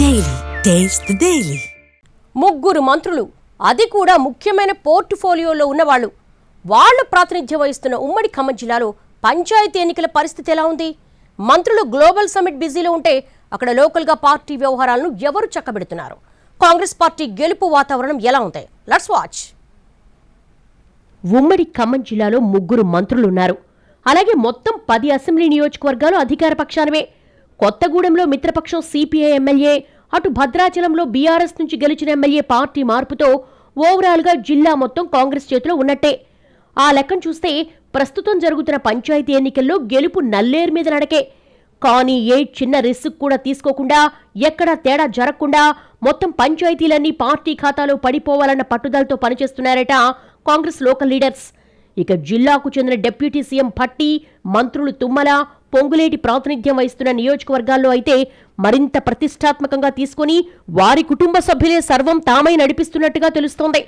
Daily. Taste the Daily. ముగ్గురు మంత్రులు అది కూడా ముఖ్యమైన పోర్టుఫోలియోలో ఉన్నవాళ్ళు. వాళ్ళు ప్రాతినిధ్యం వహిస్తున్న ఉమ్మడి ఖమ్మం జిల్లాలో పంచాయతీ ఎన్నికల పరిస్థితి ఎలా ఉంది? మంత్రులు గ్లోబల్ సమిట్ బిజీలో ఉంటే అక్కడ లోకల్గా పార్టీ వ్యవహారాలను ఎవరు చక్కబెడుతున్నారు? కాంగ్రెస్ పార్టీ గెలుపు వాతావరణం ఎలా ఉంది? లెట్స్ వాచ్ ఉమ్మడి ఖమ్మం జిల్లాలో ముగ్గురు మంత్రులున్నారు అలాగే మొత్తం పది అసెంబ్లీ నియోజకవర్గాలు అధికార పక్షానవే కొత్తగూడెంలో మిత్రపక్షం సిపిఐ ఎమ్మెల్యే అటు భద్రాచలంలో బీఆర్ఎస్ నుంచి గెలిచిన ఎమ్మెల్యే పార్టీ మార్పుతో ఓవరాల్గా జిల్లా మొత్తం కాంగ్రెస్ చేతిలో ఉన్నట్టే. ఆ లెక్కను చూస్తే ప్రస్తుతం జరుగుతున్న పంచాయతీ ఎన్నికల్లో గెలుపు నల్లేరు మీద నడకే. కానీ ఏ చిన్న రిస్క్ కూడా తీసుకోకుండా ఎక్కడా తేడా జరగకుండా మొత్తం పంచాయతీలన్నీ పార్టీ ఖాతాలో పడిపోవాలన్న పట్టుదలతో పనిచేస్తున్నారట కాంగ్రెస్ లోకల్ లీడర్స్. ఇక జిల్లాకు చెందిన డిప్యూటీ సీఎం భట్టి మంత్రులు తుమ్మల పొంగులేటి ప్రాతినిధ్యం వహిస్తున్న నియోజకవర్గాల్లో అయితే మరింత ప్రతిష్టాత్మకంగా తీసుకుని వారి కుటుంబ సభ్యులే సర్వం తామై నడిపిస్తున్నట్టుగా తెలుస్తోంది.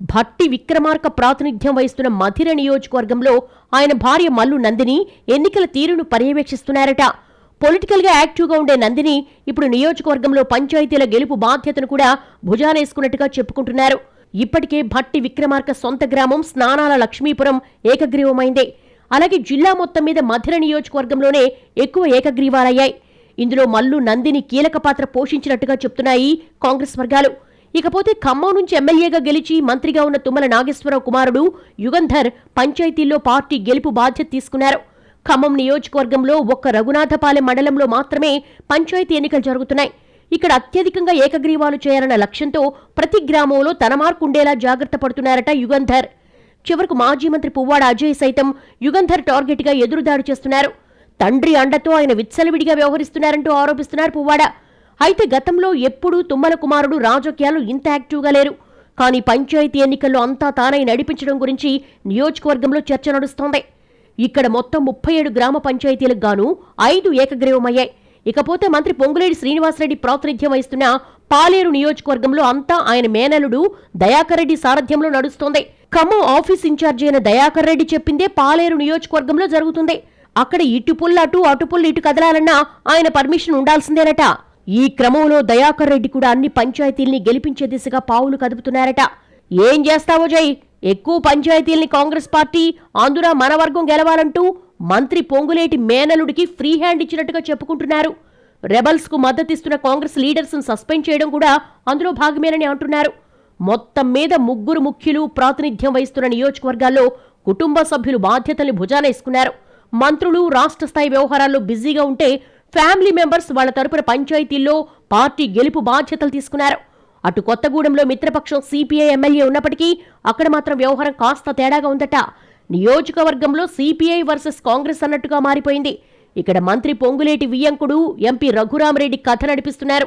భట్టి విక్రమార్క ప్రాతినిధ్యం వహిస్తున్న మధిర నియోజకవర్గంలో ఆయన భార్య మల్లు నందిని ఎన్నికల తీరును పర్యవేక్షిస్తున్నారట. పొలిటికల్గా యాక్టివ్గా ఉండే నందిని ఇప్పుడు నియోజకవర్గంలో పంచాయతీల గెలుపు బాధ్యతను కూడా భుజానేసుకున్నట్టుగా చెప్పుకుంటున్నారు. ఇప్పటికే భట్టి విక్రమార్క సొంత గ్రామం స్నానాల లక్ష్మీపురం ఏకగ్రీవమైందే. అలాగే జిల్లా మొత్తం మీద మధిర నియోజకవర్గంలోనే ఎక్కువ ఏకగ్రీవాలయ్యాయి. ఇందులో మల్లు నందిని కీలక పాత్ర పోషించినట్టుగా చెప్తున్నాయి కాంగ్రెస్ వర్గాలు. ఇకపోతే ఖమ్మం నుంచి ఎమ్మెల్యేగా గెలిచి మంత్రిగా ఉన్న తుమ్మల నాగేశ్వరరావు కుమారుడు యుగంధర్ పంచాయతీల్లో పార్టీ గెలుపు బాధ్యత తీసుకున్నారు. ఖమ్మం నియోజకవర్గంలో ఒక్క రఘునాథపాలెం మండలంలో మాత్రమే పంచాయతీ ఎన్నికలు జరుగుతున్నాయి. ఇక్కడ అత్యధికంగా ఏకగ్రీవాలు చేయాలన్న లక్ష్యంతో ప్రతి గ్రామంలో తన మార్కు ఉండేలా జాగ్రత్త పడుతున్నారట యుగంధర్. చివరకు మాజీ మంత్రి పువ్వాడ అజయ్ సైతం యుగంధర్ టార్గెట్గా ఎదురుదాడి చేస్తున్నారు. తండ్రి అండతో ఆయన విచ్చలవిడిగా వ్యవహరిస్తున్నారంటూ ఆరోపిస్తున్నారు పువ్వాడ. అయితే గతంలో ఎప్పుడూ తుమ్మల కుమారుడు రాజకీయాలు ఇంత యాక్టివ్గా లేరు. కానీ పంచాయతీ ఎన్నికల్లో అంతా తానై నడిపించడం గురించి నియోజకవర్గంలో చర్చ నడుస్తోంది. ఇక్కడ మొత్తం ముప్పై ఏడు గ్రామ పంచాయతీలకు గాను ఐదు ఏకగ్రీవమయ్యాయి. ఇకపోతే మంత్రి పొంగులేడి శ్రీనివాసరెడ్డి ప్రాతినిధ్యం వహిస్తున్న పాలేరు నియోజకవర్గంలో అంతా ఆయన మేనలుడు దయాకర్ రెడ్డి సారథ్యంలో నడుస్తోంది. ఖమ్మం ఆఫీస్ ఇన్ఛార్జి అయిన దయాకర్ రెడ్డి చెప్పిందే పాలేరు నియోజకవర్గంలో జరుగుతుంది. అక్కడ ఇటు పుల్ల అటు అటు పుల్ల ఇటు కదలాలన్నా ఆయన పర్మిషన్ ఉండాల్సిందేనట. ఈ క్రమంలో దయాకర్ రెడ్డి కూడా అన్ని పంచాయతీల్ని గెలిపించే దిశగా పావులు కదుపుతున్నారట. ఏం చేస్తావో జై? ఎక్కువ పంచాయతీల్ని కాంగ్రెస్ పార్టీ ఆంధ్ర మన వర్గం గెలవాలంటూ మంత్రి పొంగులేటి మేనలుడికి ఫ్రీ హ్యాండ్ ఇచ్చినట్టుగా చెప్పుకుంటున్నారు. రెబల్స్కు మద్దతిస్తున్న కాంగ్రెస్ లీడర్స్ను సస్పెండ్ చేయడం కూడా అందులో భాగమేనని అంటున్నారు. మొత్తం మీద ముగ్గురు ముఖ్యులు ప్రాతినిధ్యం వహిస్తున్న నియోజకవర్గాల్లో కుటుంబ సభ్యులు బాధ్యతల్ని భుజానేసుకున్నారు మంత్రులు రాష్ట్ర స్థాయి వ్యవహారాల్లో బిజీగా ఉంటే ఫ్యామిలీ మెంబర్స్ వాళ్ళ తరపున పంచాయతీల్లో పార్టీ గెలుపు బాధ్యతలు తీసుకున్నారు. అటు కొత్తగూడెంలో మిత్రపక్షం సిపిఐ ఎమ్మెల్యే ఉన్నప్పటికీ అక్కడ మాత్రం వ్యవహారం కాస్త తేడాగా ఉందట. నియోజకవర్గంలో సిపిఐ వర్సెస్ కాంగ్రెస్ అన్నట్టుగా మారిపోయింది. ఇక్కడ మంత్రి పొంగులేటి వియ్యంకుడు ఎంపీ రఘురామరెడ్డి కథ నడిపిస్తున్నారు.